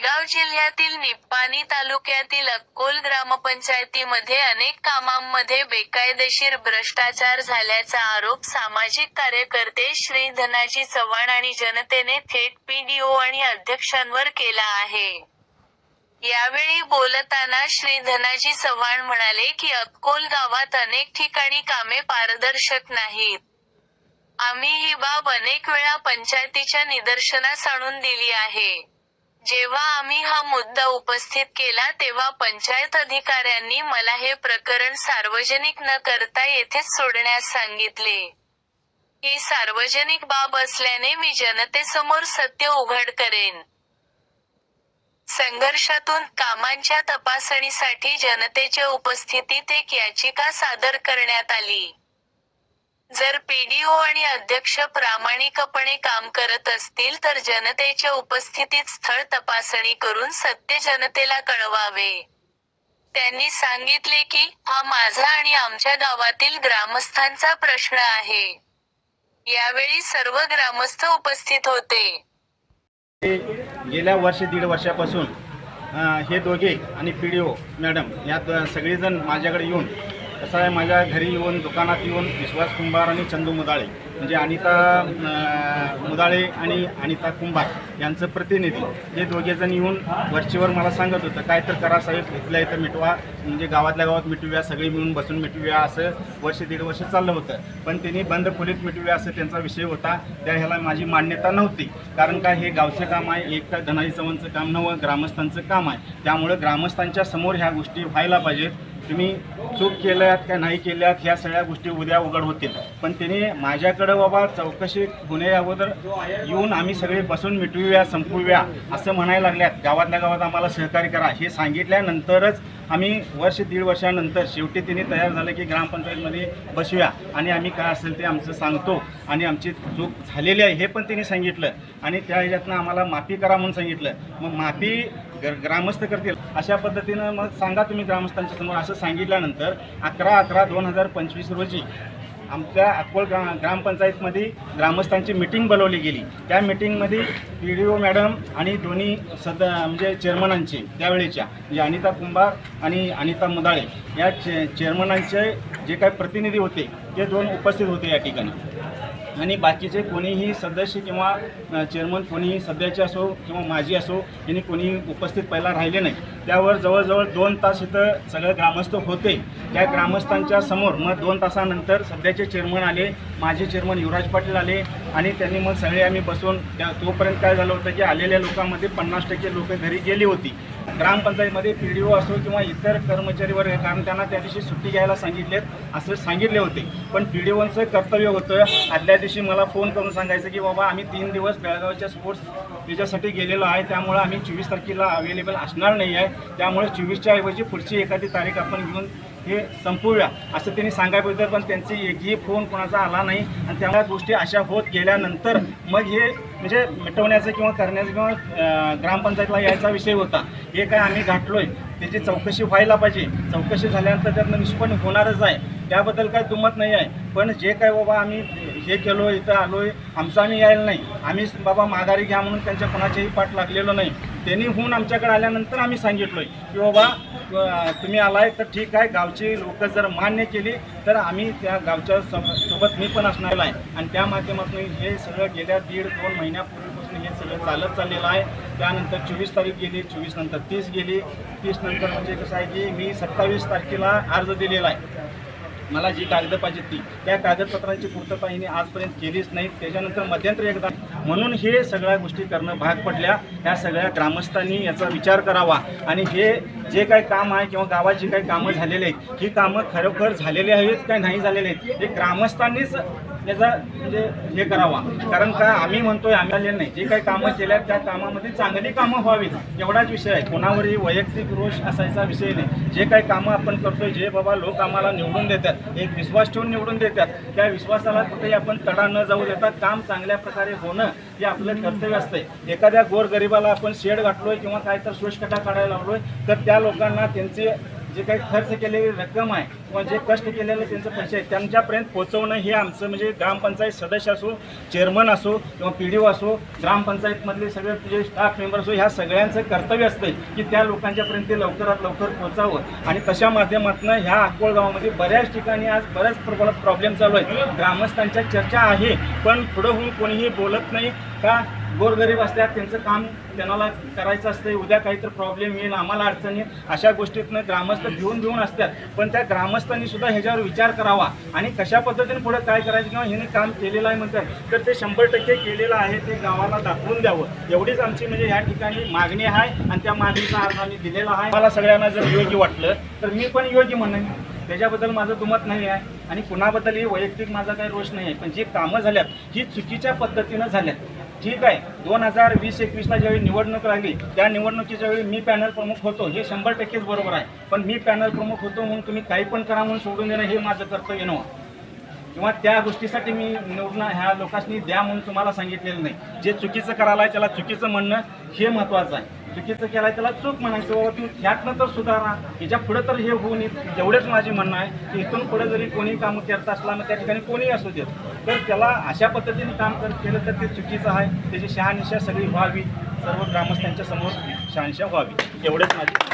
शेगाव जिल्ह्यातील निप्पाणी तालुक्यातील अक्कोल ग्रामपंचायतीमध्ये अनेक कामांमध्ये बेकायदेशीर भ्रष्टाचार झाल्याचा आरोप सामाजिक कार्यकर्ते श्री धनाजी चव्हाण आणि जनतेने थेट पीडीओ आणि अध्यक्षांवर केला आहे. यावेळी बोलताना श्री धनाजी चव्हाण म्हणाले की अक्कोल गावात अनेक ठिकाणी कामे पारदर्शक नाहीत. आम्ही ही बाब अनेक वेळा पंचायतीच्या निदर्शनास आणून दिली आहे. जेव्हा आम्ही हा मुद्दा उपस्थित केला तेव्हा पंचायत अधिकाऱ्यांनी मला हे प्रकरण सार्वजनिक न करता येथेच सोडण्यास सांगितले. ही सार्वजनिक बाब असल्याने मी जनतेसमोर सत्य उघड करेन. संघर्षातून कामांच्या तपासणीसाठी जनतेच्या उपस्थितीत एक याचिका सादर करण्यात आली. जर पीडीओ आणि अध्यक्ष प्रामाणिकपणे काम करत असतील तर जनतेच्या उपस्थितीत स्थळ तपासणी करून सत्य जनतेला कळवावे. त्यांनी सांगितले की हा माझा आणि आमच्या गावातील ग्रामस्थांचा प्रश्न आहे. यावेळी सर्व ग्रामस्थ उपस्थित होते. गेल्या वर्ष दीड वर्षापासून हे दोघे आणि पीडीओ मॅडम यात सगळेजण माझ्याकडे येऊन कसं आहे माझ्या घरी येऊन दुकानात येऊन विश्वास कुंभार आणि चंदू मुदाळे म्हणजे अनिता मुदाळे आणि अनिता कुंभार यांचं प्रतिनिधी हे दोघेजण येऊन वरचीवर मला सांगत होतं काय तर करा साहेब इथल्या इथं मिटवा म्हणजे गावातल्या गावात मिटवूया सगळे मिळून बसून मिटवूया असं वर्ष दीड वर्ष चाललं होतं. पण त्यांनी बंद खोलीत मिटवूया असं त्यांचा विषय होता त्या ह्याला माझी मान्यता नव्हती. कारण का हे गावचं काम आहे एक तर धनाजी चव्हाणचं काम नव्हतं ग्रामस्थांचं काम आहे. त्यामुळं ग्रामस्थांच्या समोर ह्या गोष्टी व्हायला पाहिजेत. तुम्ही चूक केल्यात का नाही केल्यात ह्या सगळ्या गोष्टी उद्या उघड होतील. पण त्याने माझ्याकडं बाबा चौकशी होण्या अगोदर येऊन आम्ही सगळे बसून मिटवूया संपवूया असं म्हणायला लागल्यात. गावातल्या गावात आम्हाला सहकार्य करा हे सांगितल्यानंतरच आम्ही वर्ष दीड वर्षानंतर शेवटी तिने तयार झालं की ग्रामपंचायतमध्ये बसूया. आणि आम्ही काय असेल ते आमचं सांगतो आणि आमची चूक झालेली आहे हे पण तिने सांगितलं. आणि त्या ह्याच्यातनं आम्हाला माफी करा म्हणून सांगितलं. मग माफी ग ग्रामस्थ करतील. अशा पद्धतीनं मग सांगा तुम्ही ग्रामस्थांच्या समोर असं सांगितल्यानंतर अकरा अकरा दोन हजार पंचवीस रोजी आमच्या अकोल ग्रा ग्रामपंचायतमध्ये ग्रामस्थांची मिटिंग बोलवली गेली. त्या मिटिंगमध्ये पी डी ओ मॅडम आणि दोन्ही सद म्हणजे चेअरमनांचे त्यावेळेच्या म्हणजे अनिता कुंभार आणि अनिता मुदाळे या चे चेअरमनांचे जे काही प्रतिनिधी होते ते दोन उपस्थित होते या ठिकाणी. आणि बाकीचे कोणीही सदस्य किंवा चेअरमन कोणीही सध्याचे असो किंवा माजी असो यांनी कोणीही उपस्थित पहिला राहिले नाही. त्यावर जवळजवळ दोन तास इथं सगळे ग्रामस्थ होते. त्या ग्रामस्थांच्या समोर मग दोन तासानंतर सध्याचे चेअरमन आले माझे चेअरमन युवराज पाटील आले आणि त्यांनी मग सगळे आम्ही बसून त्या तोपर्यंत काय झालं होतं की आलेल्या लोकांमध्ये पन्नास टक्के लोक घरी गेली होती. ग्रामपंचायतमध्ये पी डी ओ असो किंवा इतर कर्मचारी वर्ग कारण त्यांना त्या दिवशी सुट्टी घ्यायला सांगितलेत असं सांगितले होते. पण पी डी ओचं कर्तव्य होतं. आदल्या दिवशी मला फोन करून सांगायचं की बाबा आम्ही तीन दिवस बेळगावच्या स्पोर्ट्स याच्यासाठी गेलेलो आहे त्यामुळं आम्ही चोवीस तारखेला अवेलेबल असणार नाही आहे. त्यामुळे चोवीसच्या ऐवजी पुढची एखादी तारीख आपण घेऊन हे संपवूया असं त्यांनी सांगायबद्दल पण त्यांची एकही फोन कोणाचा आला नाही. आणि त्यामुळे गोष्टी अशा होत गेल्यानंतर मग हे म्हणजे मिटवण्याचं किंवा करण्याचं किंवा ग्रामपंचायतला यायचा विषय होता. हे काय आम्ही गाठलोय. त्याची चौकशी व्हायला पाहिजे. चौकशी झाल्यानंतर त्यातनं निष्पन्न होणारच आहे. त्याबद्दल काय दुमत नाही आहे. पण जे काय बाबा आम्ही हे केलो इथं आलोय आमचं आम्ही यायला नाही. आम्ही बाबा माघारी घ्या म्हणून त्यांच्या कोणाच्याही पाठ लागलेलो नाही. त्यांनी होऊन आमच्याकडे आल्यानंतर आम्ही सांगितलोय की बाबा तुम्ही आलाय तर ठीक आहे गावची लोक जर मान्य केली तर आम्ही त्या गावच्या सोब- सोबत मी पण असणार आहे. आणि त्या माध्यमातून हे सगळं गेल्या दीड दोन महिन्यापूर्वीपासून हे सगळं चालत चाललेलं आहे. त्यानंतर चोवीस तारीख गेली चोवीस नंतर तीस गेली. तीस नंतर म्हणजे कसं आहे की मी सत्तावीस तारखेला अर्ज दिलेला आहे. मला जी कागद पाहिजे ती त्या कागदपत्रांची पूर्तता हिने आजपर्यंत केलीच नाही त्याच्यानंतर मध्यंतरी एकदा म्हणून हे सगळ्या गोष्टी करणं भाग पडल्या. ह्या सगळ्या ग्रामस्थांनी याचा विचार करावा आणि हे जे काही काम आहे किंवा गावात जी काही कामं झालेली आहेत ही कामं खरोखर झालेली आहेत काय नाही झालेली आहेत हे ग्रामस्थांनीच याचा म्हणजे हे करावा. कारण का आम्ही म्हणतोय आम्ही आलेलं नाही. जे काही कामं केल्यात त्या कामामध्ये चांगली कामं व्हावीत. एवढाच विषय आहे. कोणावरही वैयक्तिक रोष असायचा विषय नाही. जे काही कामं आपण करतोय जे बाबा लोक आम्हाला निवडून देतात एक विश्वास ठेवून निवडून देतात त्या विश्वासाला कुठेही आपण तडा न जाऊ देतात काम चांगल्या प्रकारे होणं हे आपलं कर्तव्य असतंय. एखाद्या गोरगरिबाला आपण शेड गाठलोय किंवा काय तर शोषकटा काढायला लावलोय तर त्या लोकांना त्यांचे जे काही खर्च केलेली रक्कम आहे किंवा जे कष्ट केलेले त्यांचे पैसे आहेत त्यांच्यापर्यंत पोहोचवणं हे आमचं म्हणजे ग्रामपंचायत सदस्य असो चेअरमन असो किंवा पी डी ओ असो ग्रामपंचायतमधले सगळे जे स्टाफ मेंबर असो ह्या सगळ्यांचं कर्तव्य असतं की त्या लोकांच्यापर्यंत ते लवकरात लवकर पोहोचावं. आणि तशा माध्यमातून ह्या अकोळ गावामध्ये बऱ्याच ठिकाणी आज बऱ्याच प्रमाणात प्रॉब्लेम चालू आहेत. ग्रामस्थांच्या चर्चा आहे पण पुढं होऊन कोणीही बोलत नाही का? गोरगरीब असतात त्यांचं काम त्यांना करायचं असते उद्या काहीतरी प्रॉब्लेम येईल आम्हाला अडचण अशा गोष्टीतनं ग्रामस्थ भिवून भिवून असतात. पण त्या ग्रामस्थांनी सुद्धा ह्याच्यावर विचार करावा. आणि कशा पद्धतीने पुढे काय करायचं किंवा ह्याने काम केलेलं आहे म्हणतात तर ते शंभर टक्के केलेलं आहे ते गावाला दाखवून द्यावं. एवढीच आमची म्हणजे या ठिकाणी मागणी आहे आणि त्या मागणीचा अर्ज आम्ही दिलेला आहे. मला सगळ्यांना जर योग्य वाटलं तर मी पण योग्य म्हणेन. त्याच्याबद्दल माझं दुमत नाही आहे आणि कुणाबद्दलही वैयक्तिक माझा काही रोष नाही आहे. पण जी कामं झाल्यात ही चुकीच्या पद्धतीनं झाल्यात. ठीक आहे. दोन हजार वीस एकवीसला ज्यावेळी निवडणूक लागली त्या निवडणुकीच्या वेळी मी पॅनल प्रमुख होतो हे शंभर टक्केच बरोबर आहे. पण मी पॅनल प्रमुख होतो म्हणून तुम्ही काही पण करा म्हणून सोडून देणं हे माझं कर्तव्य नव्हतं. किंवा त्या गोष्टीसाठी मी निवडणं ह्या लोकांनी द्या म्हणून तुम्हाला सांगितलेलं नाही. जे चुकीचं करायला आहे त्याला चुकीचं म्हणणं हे महत्त्वाचं आहे. चुकीचं केलं आहे त्याला चूक म्हणायचं बाबा तू ह्यातनं तर सुधारा ह्याच्या पुढे तर हे होऊ नये. जेवढेच माझे म्हणणं आहे की इथून पुढे जरी कोणी काम करत असला मग त्या ठिकाणी कोणीही असू देत. तर त्याला अशा पद्धतीने काम कर केलं तर ते चुकीचं आहे. त्याची शहानिशा सगळी व्हावी. सर्व ग्रामस्थांच्या समोर शहानिशा व्हावी. एवढेच माझी